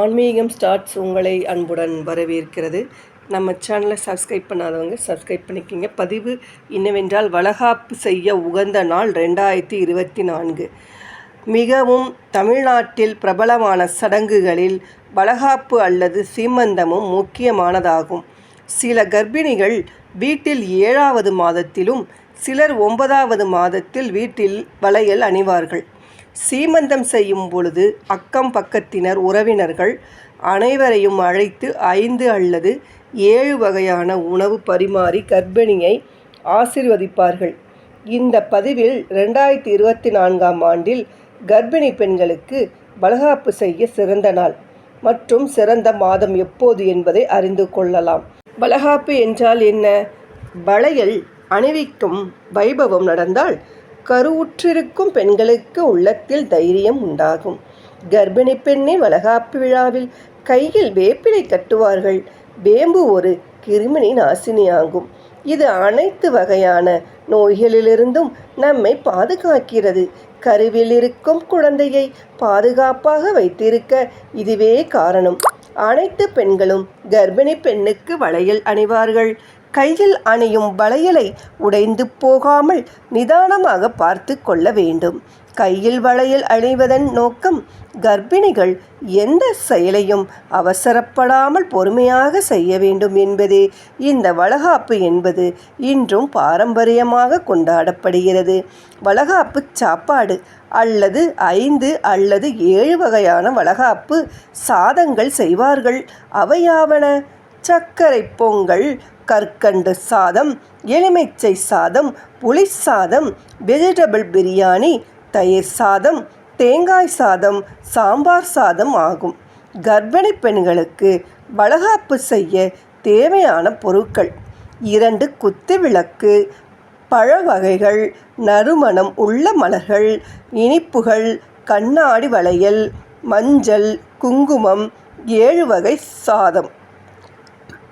ஆன்மீகம் ஸ்டார்ட்ஸ் உங்களை அன்புடன் வரவேற்கிறது. நம்ம சேனலை சப்ஸ்கிரைப் பண்ணாதவங்க சப்ஸ்கிரைப் பண்ணிக்கிங்க. பதிவு என்னவென்றால் வளகாப்பு செய்ய உகந்த நாள் ரெண்டாயிரத்தி இருபத்தி நான்கு. மிகவும் தமிழ்நாட்டில் பிரபலமான சடங்குகளில் வளகாப்பு அல்லது சீமந்தமும் முக்கியமானதாகும். சில கர்ப்பிணிகள் வீட்டில் ஏழாவது மாதத்திலும் சிலர் ஒன்பதாவது மாதத்தில் வீட்டில் வளையல் அணிவார்கள். சீமந்தம் செய்யும் பொழுது அக்கம் பக்கத்தினர் உறவினர்கள் அனைவரையும் அழைத்து ஐந்து அல்லது ஏழு வகையான உணவு பரிமாறி கர்ப்பிணியை ஆசிர்வதிப்பார்கள். இந்த பதிவில் ரெண்டாயிரத்தி இருபத்தி நான்காம் ஆண்டில் கர்ப்பிணி பெண்களுக்கு வளகாப்பு செய்ய சிறந்த நாள் மற்றும் சிறந்த மாதம் எப்போது என்பதை அறிந்து கொள்ளலாம். வளகாப்பு என்றால் என்ன? வளையல் அணிவிக்கும் வைபவம் நடந்தால் கருவுற்றிருக்கும் பெண்களுக்கு உள்ளத்தில் தைரியம் உண்டாகும். கர்ப்பிணி பெண்ணின் வளகாப்பு விழாவில் கையில் வேப்பிலை கட்டுவார்கள் வேம்பு ஒரு கிருமினி நாசினியாகும். இது அனைத்து வகையான நோய்களிலிருந்தும் நம்மை பாதுகாக்கிறது. கருவில் இருக்கும் குழந்தையை பாதுகாப்பாக வைத்திருக்க இதுவே காரணம். அனைத்து பெண்களும் கர்ப்பிணி பெண்ணுக்கு வளையல் அணிவார்கள். கையில் அணியும் வளையலை உடைந்து போகாமல் நிதானமாக பார்த்து கொள்ள வேண்டும். கையில் வளையல் அணிவதன் நோக்கம் கர்ப்பிணிகள் எந்த செயலையும் அவசரப்படாமல் பொறுமையாக செய்ய வேண்டும் என்பதே. இந்த வளகாப்பு என்பது இன்றும் பாரம்பரியமாக கொண்டாடப்படுகிறது. வளகாப்பு சாப்பாடு அல்லது ஐந்து அல்லது ஏழு வகையான வளகாப்பு சாதங்கள் செய்வார்கள். அவையாவன? சர்க்கரை பொங்கல் கற்கண்டு சாதம் எலுமிச்சை சாதம் புளி சாதம் வெஜிடபிள் பிரியாணி தயிர் சாதம் தேங்காய் சாதம் சாம்பார் சாதம் ஆகும். கர்ப்பிணி பெண்களுக்கு வளகாப்பு செய்ய தேவையான பொருட்கள். இரண்டு குத்து விளக்கு பழ வகைகள் நறுமணம் உள்ள மலர்கள் இனிப்புகள் கண்ணாடி வளையல் மஞ்சள் குங்குமம் ஏழு வகை சாதம்.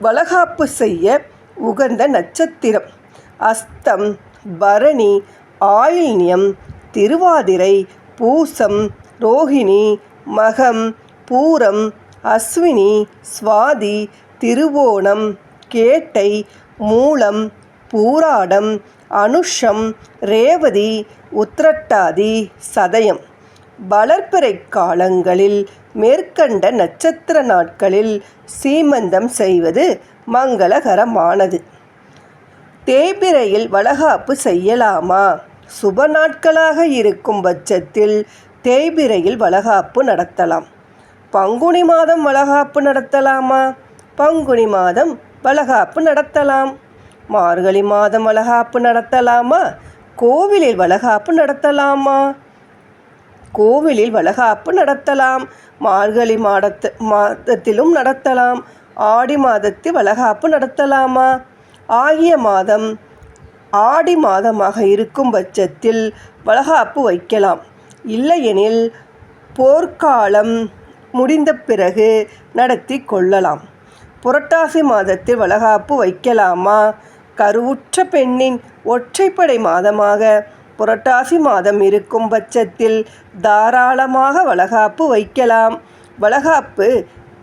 வளகாப்பு செய்ய உகந்த நட்சத்திரம். அஸ்தம் பரணி ஆயில்யம் திருவாதிரை பூசம் ரோஹிணி மகம் பூரம் அஸ்வினி சுவாதி திருவோணம் கேட்டை மூலம் பூராடம் அனுஷம் ரேவதி உத்திரட்டாதி சதயம். வளர்ப்பிறை காலங்களில் மேற்கண்ட நட்சத்திர நாட்களில் சீமந்தம் செய்வது மங்களகரமானது. தேய்பிரையில் வளகாப்பு செய்யலாமா? சுப நாட்களாக இருக்கும் பட்சத்தில் தேய்பிரையில் வளகாப்பு நடத்தலாம். பங்குனி மாதம் வளகாப்பு நடத்தலாமா? பங்குனி மாதம் வளகாப்பு நடத்தலாம். மார்கழி மாதம் வளகாப்பு நடத்தலாமா? கோவிலில் வளகாப்பு நடத்தலாமா? கோவிலில் வளகாப்பு நடத்தலாம். மார்கழி மாடத்து மாதத்திலும் நடத்தலாம். ஆடி மாதத்தில் வளகாப்பு நடத்தலாமா? ஆகிய மாதம் ஆடி மாதமாக இருக்கும் பட்சத்தில் வளகாப்பு வைக்கலாம். இல்லையெனில் போர்க்காலம் முடிந்த பிறகு நடத்தி கொள்ளலாம். புரட்டாசி மாதத்தில் வளகாப்பு வைக்கலாமா? கருவுற்ற பெண்ணின் ஒற்றைப்படை மாதமாக புரட்டாசி மாதம் இருக்கும் பட்சத்தில் தாராளமாக வளகாப்பு வைக்கலாம். வளகாப்பு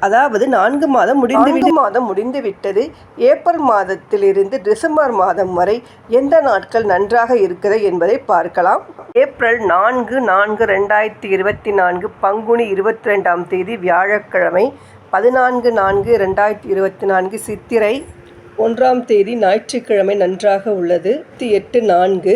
அதாவது நான்கு மாதம் முடிந்து மாதம் முடிந்து விட்டது. ஏப்ரல் மாதத்திலிருந்து டிசம்பர் மாதம் வரை எந்த நாட்கள் நன்றாக இருக்கிறது என்பதை பார்க்கலாம். ஏப்ரல் நான்கு நான்கு ரெண்டாயிரத்தி இருபத்தி நான்கு பங்குனி இருபத்தி ரெண்டாம் தேதி வியாழக்கிழமை பதினான்கு நான்கு ரெண்டாயிரத்தி இருபத்தி நான்கு சித்திரை ஒன்றாம் தேதி ஞாயிற்றுக்கிழமை நன்றாக உள்ளது. எட்டு நான்கு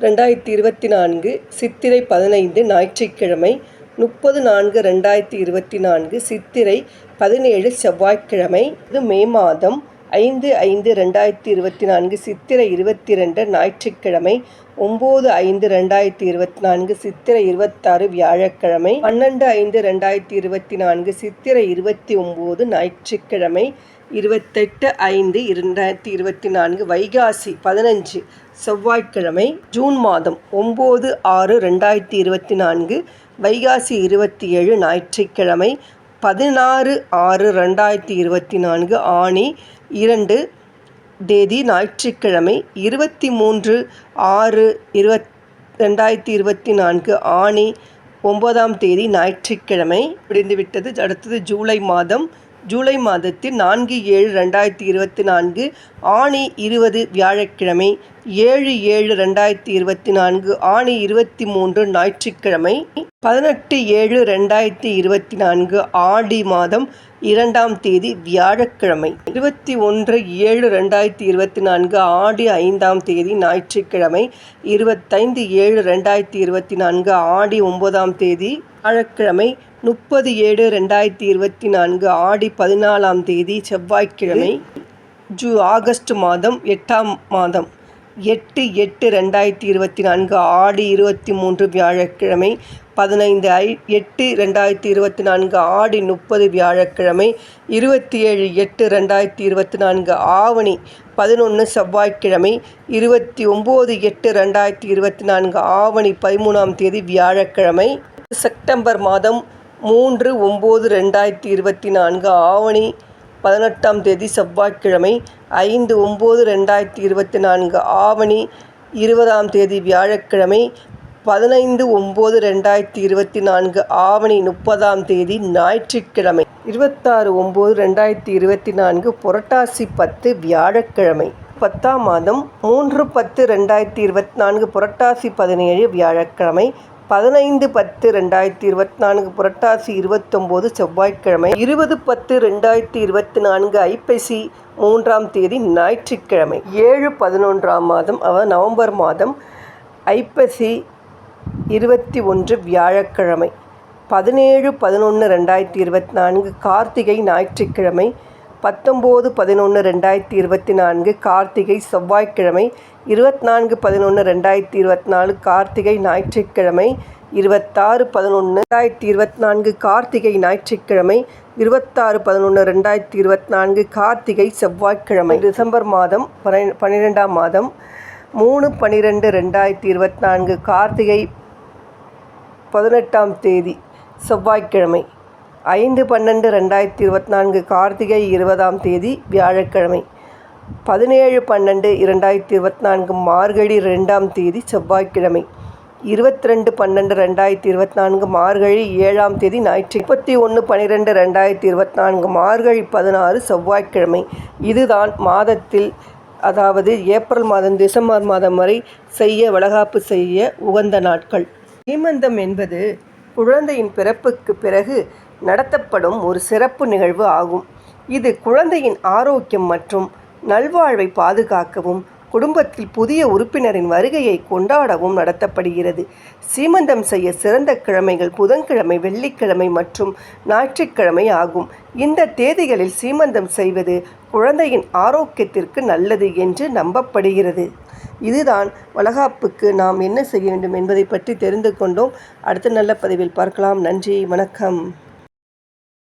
ரெண்டாயிரத்தி இருபத்தி நான்கு சித்திரை பதினைந்து ஞாயிற்றுக்கிழமை முப்பது நான்கு ரெண்டாயிரத்தி இருபத்தி நான்கு சித்திரை பதினேழு செவ்வாய்க்கிழமை இது மே மாதம் ஐந்து ஐந்து ரெண்டாயிரத்தி இருபத்தி நான்கு சித்திரை இருபத்தி ரெண்டு ஞாயிற்றுக்கிழமை ஒம்பது ஐந்து ரெண்டாயிரத்தி இருபத்தி நான்கு சித்திரை இருபத்தாறு வியாழக்கிழமை பன்னெண்டு ஐந்து ரெண்டாயிரத்தி இருபத்தி நான்கு சித்திரை இருபத்தி ஒம்பது ஞாயிற்றுக்கிழமை இருபத்தெட்டு ஐந்து இரண்டாயிரத்தி இருபத்தி நான்கு வைகாசி பதினஞ்சு செவ்வாய்க்கிழமை ஜூன் மாதம் ஒம்பது ஆறு ரெண்டாயிரத்தி இருபத்தி நான்கு வைகாசி இருபத்தி ஏழு ஞாயிற்றுக்கிழமை பதினாறு ஆறு ரெண்டாயிரத்தி இருபத்தி நான்கு ஆணி இரண்டு தேதி ஞாயிற்றுக்கிழமை இருபத்தி மூன்று ஆறு இருபத் ரெண்டாயிரத்தி இருபத்தி நான்கு ஆணி ஒன்பதாம் தேதி ஞாயிற்றுக்கிழமை முடிந்துவிட்டது. அடுத்தது ஜூலை மாதம் ஜூலை மாதத்தில் நான்கு ஏழு ரெண்டாயிரத்தி இருபத்தி நான்கு ஆணி இருபது வியாழக்கிழமை ஏழு ஏழு ரெண்டாயிரத்தி இருபத்தி நான்கு ஆணி இருபத்தி மூன்று ஞாயிற்றுக்கிழமை பதினெட்டு ஏழு ரெண்டாயிரத்தி இருபத்தி நான்கு ஆடி மாதம் இரண்டாம் தேதி வியாழக்கிழமை. இருபத்தி ஒன்று ஏழு ரெண்டாயிரத்தி இருபத்தி நான்கு ஆடி ஐந்தாம் தேதி ஞாயிற்றுக்கிழமை இருபத்தைந்து ஏழு ரெண்டாயிரத்தி இருபத்தி நான்கு ஆடி ஒன்பதாம் தேதி வியாழக்கிழமை முப்பது ஏழு ரெண்டாயிரத்தி இருபத்தி நான்கு ஆடி பதினாலாம் தேதி செவ்வாய்க்கிழமை ஜூ ஆகஸ்ட் மாதம் எட்டாம் மாதம் எட்டு எட்டு ரெண்டாயிரத்தி இருபத்தி நான்கு ஆடி இருபத்தி மூன்று வியாழக்கிழமை பதினைந்து ஐ எட்டு ரெண்டாயிரத்தி இருபத்தி நான்கு ஆடி முப்பது வியாழக்கிழமை இருபத்தி ஏழு எட்டு ரெண்டாயிரத்தி இருபத்தி நான்கு ஆவணி பதினொன்று செவ்வாய்க்கிழமை இருபத்தி ஒம்பது எட்டு ரெண்டாயிரத்தி இருபத்தி நான்கு ஆவணி பதிமூணாம் தேதி வியாழக்கிழமை செப்டம்பர் மாதம் மூன்று ஒம்பது ரெண்டாயிரத்தி இருபத்தி நான்கு ஆவணி பதினெட்டாம் தேதி செவ்வாய்க்கிழமை ஐந்து ஒம்பது ரெண்டாயிரத்தி இருபத்தி நான்கு ஆவணி இருபதாம் தேதி வியாழக்கிழமை பதினைந்து ஒம்பது ரெண்டாயிரத்தி இருபத்தி நான்கு ஆவணி முப்பதாம் தேதி ஞாயிற்றுக்கிழமை. இருபத்தாறு ஒம்பது ரெண்டாயிரத்தி இருபத்தி நான்கு புரட்டாசி பத்து வியாழக்கிழமை. பத்தாம் மாதம் மூன்று பத்து ரெண்டாயிரத்தி இருபத்தி நான்கு புரட்டாசி பதினேழு வியாழக்கிழமை பதினைந்து பத்து ரெண்டாயிரத்தி இருபத்தி நான்கு புரட்டாசி இருபத்தொம்போது செவ்வாய்க்கிழமை இருபது பத்து ரெண்டாயிரத்தி இருபத்தி நான்கு ஐப்பசி மூன்றாம் தேதி ஞாயிற்றுக்கிழமை ஏழு பதினொன்றாம் மாதம் அவ நவம்பர் மாதம் ஐப்பசி இருபத்தி ஒன்று வியாழக்கிழமை பதினேழு பதினொன்று ரெண்டாயிரத்தி இருபத்தி நான்கு கார்த்திகை ஞாயிற்றுக்கிழமை பத்தொம்போது பதினொன்று ரெண்டாயிரத்தி இருபத்தி நான்கு கார்த்திகை செவ்வாய்க்கிழமை இருபத்தி நான்கு பதினொன்று ரெண்டாயிரத்தி இருபத்தி நாலு கார்த்திகை ஞாயிற்றுக்கிழமை இருபத்தாறு பதினொன்று ரெண்டாயிரத்தி இருபத்தி நான்கு கார்த்திகை ஞாயிற்றுக்கிழமை இருபத்தாறு பதினொன்று ரெண்டாயிரத்தி இருபத்தி நான்கு கார்த்திகை செவ்வாய்க்கிழமை. டிசம்பர் மாதம் பன்னிரெண்டாம் மாதம் மூணு பன்னிரெண்டு ரெண்டாயிரத்தி இருபத்தி நான்கு கார்த்திகை பதினெட்டாம் தேதி செவ்வாய்க்கிழமை. ஐந்து பன்னெண்டு ரெண்டாயிரத்தி இருபத்தி நான்கு கார்த்திகை இருபதாம் தேதி வியாழக்கிழமை. பதினேழு பன்னெண்டு இரண்டாயிரத்தி இருபத்தி நான்கு மார்கழி ரெண்டாம் தேதி செவ்வாய்க்கிழமை. இருபத்தி ரெண்டு பன்னெண்டு ரெண்டாயிரத்தி இருபத்தி நான்கு மார்கழி ஏழாம் தேதி ஞாயிற்று. முப்பத்தி ஒன்று பன்னிரெண்டு ரெண்டாயிரத்தி இருபத்தி நான்கு மார்கழி பதினாறு செவ்வாய்க்கிழமை. இதுதான் மாதத்தில் அதாவது ஏப்ரல் மாதம் டிசம்பர் மாதம் வரை செய்ய வளகாப்பு செய்ய உகந்த நாட்கள். சீமந்தம் என்பது குழந்தையின் பிறப்புக்கு பிறகு நடத்தப்படும் ஒரு சிறப்பு நிகழ்வு ஆகும். இது குழந்தையின் ஆரோக்கியம் மற்றும் நல்வாழ்வை பாதுகாக்கவும் குடும்பத்தில் புதிய உறுப்பினரின் வருகையை கொண்டாடவும் நடத்தப்படுகிறது. சீமந்தம் செய்ய சிறந்த கிழமைகள் புதன்கிழமை வெள்ளிக்கிழமை மற்றும் ஞாயிற்றுக்கிழமை ஆகும். இந்த தேதிகளில் சீமந்தம் செய்வது குழந்தையின் ஆரோக்கியத்திற்கு நல்லது என்று நம்பப்படுகிறது. இதுதான் வளகாப்புக்கு நாம் என்ன செய்ய வேண்டும் என்பதை பற்றி தெரிந்து கொண்டோம். அடுத்த நல்ல பதிவில் பார்க்கலாம். நன்றி வணக்கம்.